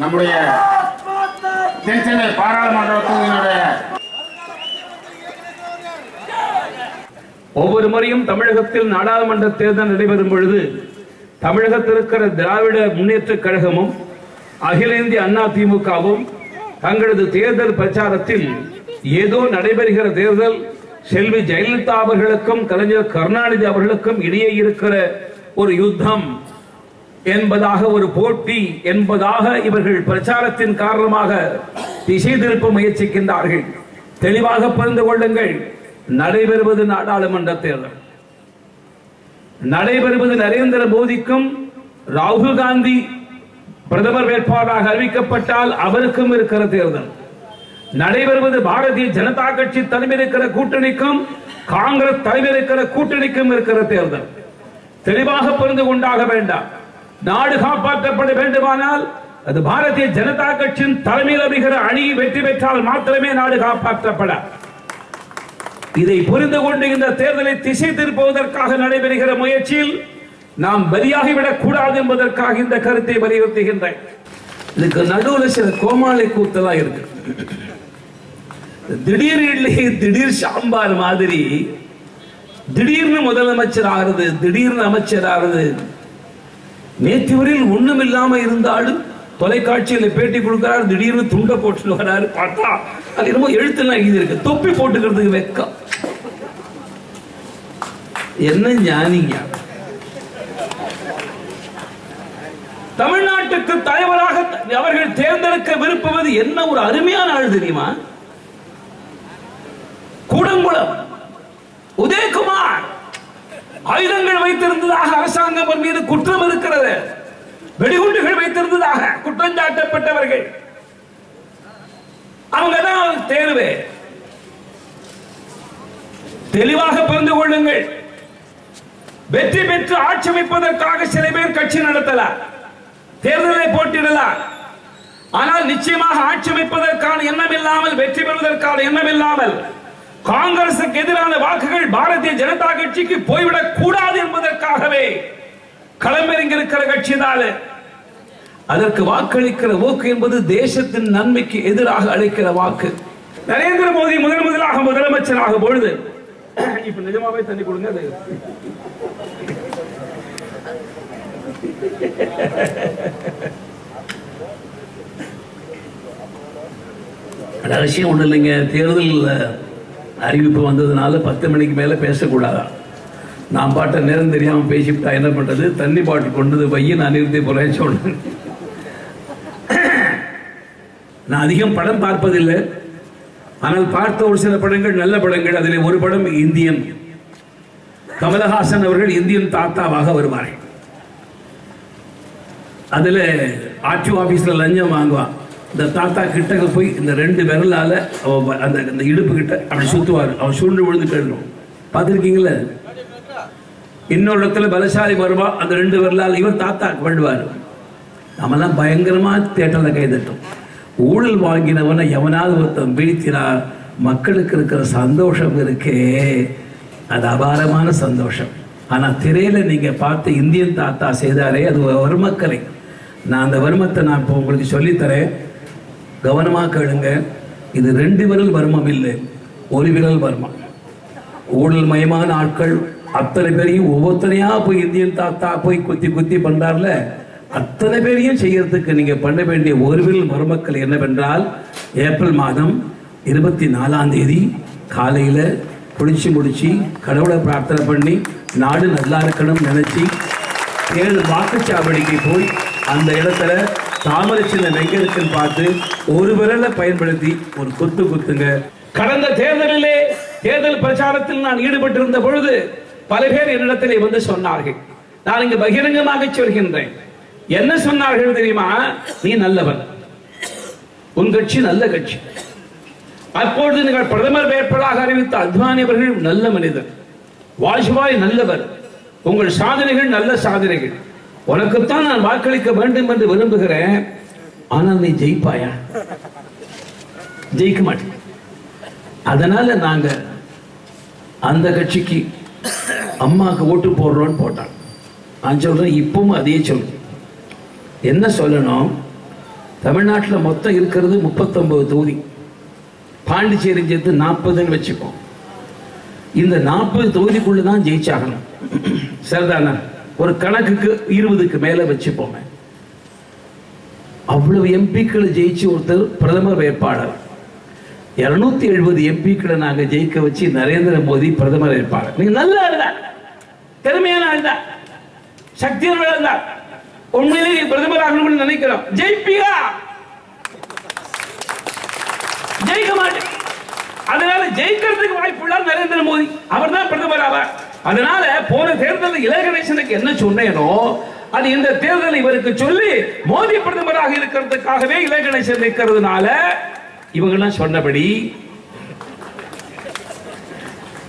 நம்முடைய தென்சென்னை பாராளுமன்ற தொகுதியினுடைய ஒவ்வொரு முறையும் தமிழகத்தில் நாடாளுமன்ற தேர்தல் நடைபெறும் பொழுது தமிழகத்தில் இருக்கிற திராவிட முன்னேற்ற கழகமும் அகில இந்திய அண்ணா திமுகவும் தங்களது தேர்தல் பிரச்சாரத்தில் ஏதோ நடைபெறுகிற தேர்தல் செல்வி ஜெயலலிதா அவர்களுக்கும் கலைஞர் கருணாநிதி அவர்களுக்கும் இடையே இருக்கிற ஒரு யுத்தம். என்பதாக ஒரு போட்டி என்பதாக இவர்கள் பிரச்சாரத்தின் காரணமாக திசை திருப்ப முயற்சிக்கின்றார்கள். தெளிவாக புரிந்து கொள்ளுங்கள். நடைபெறுவது நாடாளுமன்ற தேர்தல். நடைபெறுவது நரேந்திர மோடிக்கும் ராகுல் காந்தி பிரதமர் வேட்பாளராக அறிவிக்கப்பட்டால் அவருக்கும் இருக்கிற தேர்தல். நடைபெறுவது பாரதிய ஜனதா கட்சி தலைமை இருக்கிற கூட்டணிக்கும் காங்கிரஸ் தலைமை இருக்கிற கூட்டணிக்கும் இருக்கிற தேர்தல். தெளிவாக புரிந்து கொண்டாக வேண்டாம். நாடு காப்பாற்றப்பட வேண்டுமானால் அது பாரதிய ஜனதா கட்சியின் தலைமையில் அமைகிற அணி வெற்றி பெற்றால் மாத்திரமே நாடு காப்பாற்றப்பட. இதை புரிந்து கொண்டு இந்த தேர்தலை திசை திருப்புவதற்காக நடைபெறுகிற முயற்சியில் நாம் பலியாகிவிடக் கூடாது என்பதற்காக இந்த கருத்தை வலியுறுத்துகின்றேன். இதுக்கு நடுவில் சில கோமாளி கூத்தெல்லாம் இருக்கு. திடீர் இட்லி திடீர் சாம்பார் மாதிரி திடீர்னு முதலமைச்சர் ஆகுது திடீர்னு அமைச்சர் ஆகுது. நேற்று வரையில் ஒண்ணும் இல்லாம இருந்தாலும் தொலைக்காட்சியில் பேட்டி கொடுக்கிறார் திடீர்னு துண்டை போட்டுட்டு வராரு. பார்த்தா அது என்னமோ எழுத்துலாம் எழுதி இருக்கு தொப்பி போட்டுக்கிறதுக்கு வெக்கம். என்ன ஞானிங்க? தமிழ்நாட்டுக்கு தலைவராக அவர்கள் தேர்ந்தெடுக்க விரும்புவது என்ன ஒரு அருமையான ஆள் தெரியுமா? கூடங்குளம். உதய ஆயுதங்கள் வைத்திருந்ததாக அரசாங்கம் மீது குற்றம் இருக்கிறது. வெடிகுண்டுகள் வைத்திருந்ததாக குற்றம் சாட்டப்பட்டவர்கள். அவங்க தான் தேர்வு. தெளிவாக புரிந்து கொள்ளுங்கள். வெற்றி பெற்று ஆட்சி அமைப்பதற்காக சில பேர் கட்சி நடத்தலாம். தேர்தலை போட்டிடலாம். ஆனால் நிச்சயமாக ஆட்சி அமைப்பதற்கான எண்ணம் இல்லாமல் வெற்றி பெறுவதற்கான எண்ணம் இல்லாமல் காங்கிரசுக்கு எதிரான வாக்குகள் பாரதிய ஜனதா கட்சிக்கு போய்விடக் கூடாது என்பதற்காகவே களமிறங்கியிருக்கிற கட்சி தான் அதற்கு வாக்களிக்கிற வாக்கு என்பது தேசத்தின் நன்மைக்கு எதிராக அளிக்கிற வாக்கு. நரேந்திர மோடி முதல் முதலாக முதலமைச்சராக பொழுது இப்ப நிஜமாவே தண்ணி கொடுங்க அது. அது ஒன்றும் இல்லைங்க. தேர்தல் அறிவிப்பு வந்ததுனால பத்து மணிக்கு மேலே பேசக்கூடாதா? நான் பாட்ட நேரம் தெரியாமல் பேசிவிட்டா என்ன பண்ணுறது தண்ணி பாட்டில் கொண்டு வந்து பையன் நான் நிறுத்தி போகிறேன் சொன்னேன். நான் அதிகம் படம் பார்ப்பதில்லை. ஆனால் பார்த்த ஒரு சில படங்கள் நல்ல படங்கள். அதில் ஒரு படம் இந்தியன். கமலஹாசன் அவர்கள் இந்தியன் தாத்தாவாக வருவார்கள் அதில் ஆட்சி ஆஃபீஸில் லஞ்சம் வாங்குவான். இந்த தாத்தா கிட்டக்க போய் இந்த ரெண்டு விரலால அவன் அந்த அந்த இடுப்பு கிட்ட அப்படி சுத்துவார். அவன் சுண்டு விழுந்து கிடணும் பார்த்துருக்கீங்களா? இன்னொரு இடத்துல பலசாலி வருவா. அந்த ரெண்டு விரலால் இவர் தாத்தா பண்ணுவார். நம்மலாம் பயங்கரமா தேட்டர்ல கைதட்டும். ஊழல் வாங்கினவனை எவனாவது ஒருத்தன் வீழ்த்தினா மக்களுக்கு இருக்கிற சந்தோஷம் இருக்கே. அது அபாரமான சந்தோஷம். ஆனால் திரையில நீங்க பார்த்து இந்தியன் தாத்தா செய்தாரே அது ஒரு நான் அந்த வருமத்தை நான் இப்போ உங்களுக்கு சொல்லித்தரேன். கவனமாக கேளுங்க. இது ரெண்டு விரல் வர்மம் இல்லை ஒரு விரல் வர்மம். ஊழல் மயமான ஆட்கள் அத்தனை பேரையும் ஒவ்வொருத்தனையா போய் இந்தியன் தாத்தா போய் குத்தி குத்தி பண்றார்ல? அத்தனை பேரையும் செய்யறதுக்கு நீங்க பண்ண வேண்டிய ஒருவில் மருமக்கள் என்னவென்றால் ஏப்ரல் மாதம் இருபத்தி நாலாம் தேதி காலையில குளிச்சு முடிச்சு கடவுளை பிரார்த்தனை பண்ணி நாடு நல்லா இருக்கணும் நினைச்சு ஏழு வாக்குச்சாவடிக்கு போய் அந்த இடத்துல தாமரை சின்னம் எங்க இருக்குன்னு பார்த்து ஒரு விரலை பயன்படுத்தி ஒரு குத்து குத்துங்க. கடந்த தேர்தலிலே தேர்தல் பிரச்சாரத்தில் நான் ஈடுபட்டிருந்த பொழுது பல பேர் என்னிடத்திலே வந்து சொன்னார்கள். நான் இங்கு பகிரங்கமாக சொல்கின்றேன். என்ன சொன்னார்கள் தெரியுமா? நீ நல்லவன். உன் கட்சி நல்ல கட்சி. அப்பொழுது நீங்கள் பிரதமர் வேட்பாளராக அறிவித்த அத்வானி அவர்கள் நல்ல மனிதர். வாஜ்பாய் நல்லவர். உங்கள் சாதனைகள் நல்ல சாதனைகள். உனக்குத்தான் நான் வாக்களிக்க வேண்டும் என்று விரும்புகிறேன். ஆனால் நீ ஜெயிப்பாயா? ஜெயிக்க மாட்டேன். அதனால நாங்க அந்த கட்சிக்கு அம்மாவுக்கு ஓட்டு போடுறோம்னு போட்டான். நான் சொல்றேன் இப்பவும் அதே சொல்றேன் என்ன சொல்லணும்? தமிழ்நாட்டில் மொத்தம் இருக்கிறது முப்பத்தொன்பது தொகுதி. பாண்டிச்சேரி சேர்த்து நாற்பதுன்னு வச்சுப்போம். இந்த நாற்பது தொகுதிக்குள்ளே தான் ஜெயிச்சாகணும். சரிதானா? ஒரு கணக்குக்கு இருபதுக்கு மேல வச்சுப்போமே. அவ்வளவு எம்பிக்களை ஜெயிச்சு ஒருத்தர் பிரதமர் வேட்பாளர். இருநூத்தி எழுபது எம்பிக்களை நாங்க ஜெயிக்க வச்சு நரேந்திர மோடி பிரதமர் வேட்பாளர். நீங்க நல்லா இருந்தா திறமையான ஆள் தான் சக்தியான உண்மையிலே நீ பிரதமர் ஆகணும்னு நினைக்கிறோம். ஜெயிப்பியா ஜெயிக்க மாட்டேன். அதனால ஜெயிக்கிறதுக்கு வாய்ப்புள்ள நரேந்திர மோடி. அவர் தான் அதனால போன தேர்தலில் இலகணேசனுக்கு என்ன சொன்னேனோ அது இந்த தேர்தல் இவருக்கு சொல்லி மோடி பிரதமராக இருக்கிறதுக்காகவே இளகணேசன் இருக்கிறதுனால நிற்கிறதுனால இவங்கெல்லாம் சொன்னபடி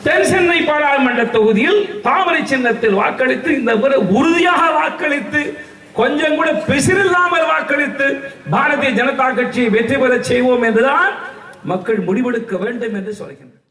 தென் சென்னை பாராளுமன்ற தொகுதியில் தாமரை சின்னத்தில் வாக்களித்து இந்த முறை உறுதியாக வாக்களித்து கொஞ்சம் கூட பிசிறில்லாமல் வாக்களித்து பாரதிய ஜனதா கட்சியை வெற்றி பெறச் செய்வோம் என்றுதான் மக்கள் முடிவெடுக்க வேண்டும் என்று சொல்கின்றனர்.